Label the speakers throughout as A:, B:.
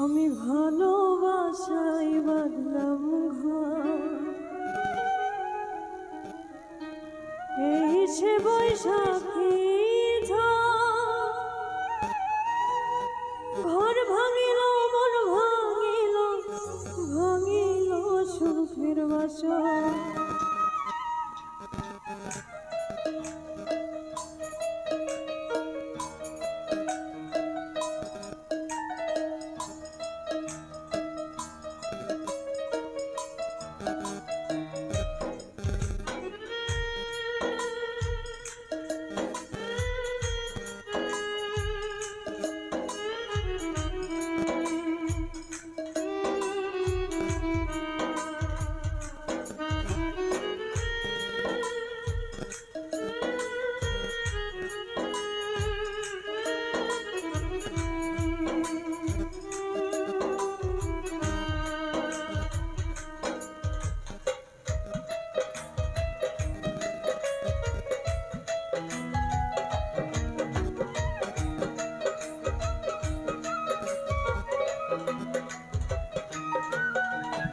A: আমি ভালোবাসাই বাদলাম এই সে বৈশাখী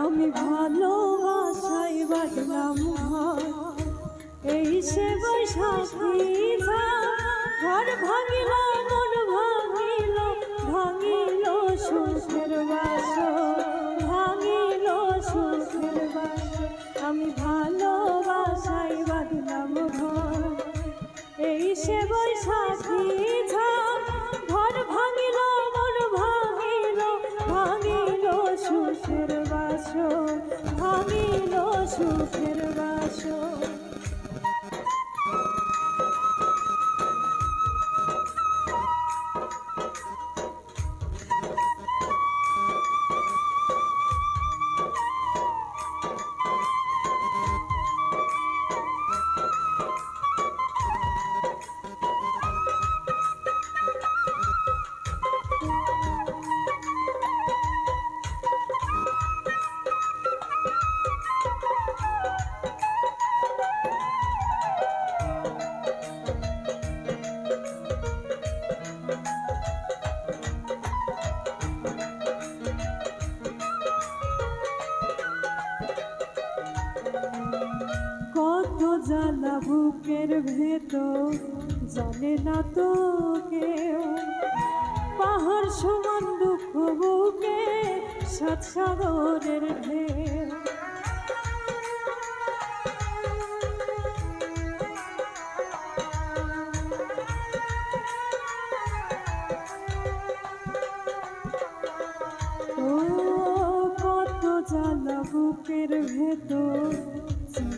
A: আমি ভালোবাসাই বাজলাম এই সে বৈশাখী। ঘর ভাঙিল মন ভাঙিল ভাঙিল সুখের বাস জ্বালা বুকের ভেতর, জানে না তো কেউ। পাহাড় সমান দুঃখ বুকে, সাত ঢেউ। কত জ্বালা বুকের ভেতর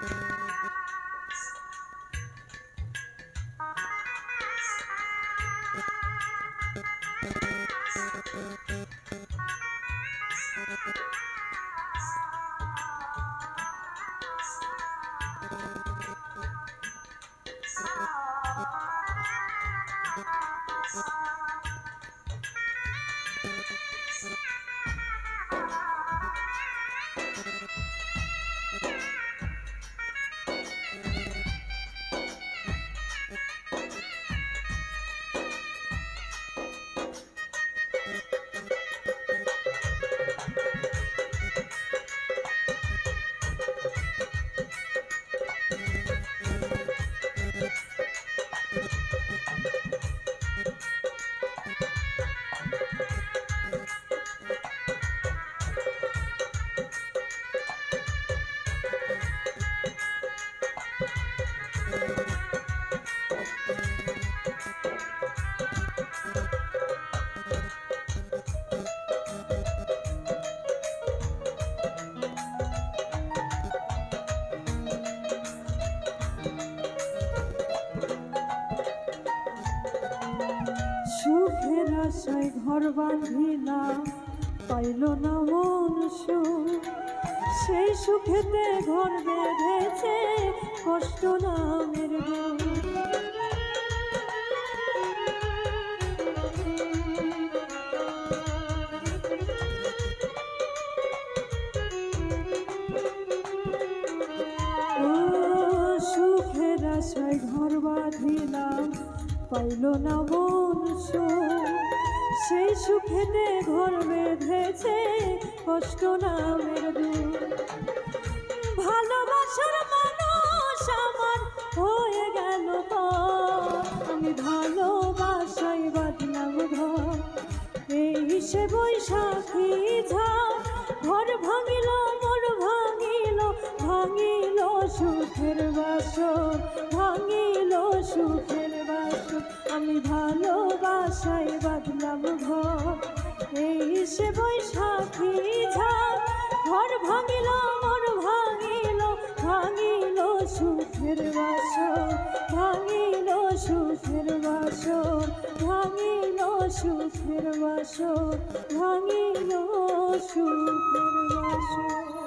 A: Thank you. আশায় ঘর বাঁধিলাম পাইল না মন সুখ। সেই সুখেতে ঘর বেঁধেছে, কষ্ট নামের সুখের আশায় ঘর বাঁধিলাম পাইল না মন সুখ। সেই সুখেতে ঘর বেঁধেছে কষ্ট নামের দুঃখ ভালোবাসার মানুষ আমার হয়ে গেল। আমি ভালোবাসাই বাদলাম ঘর এই সে বৈশাখী ঝা ঘর ভাঙিল সুখের বাসো ভাঙিল সুখের বাসর।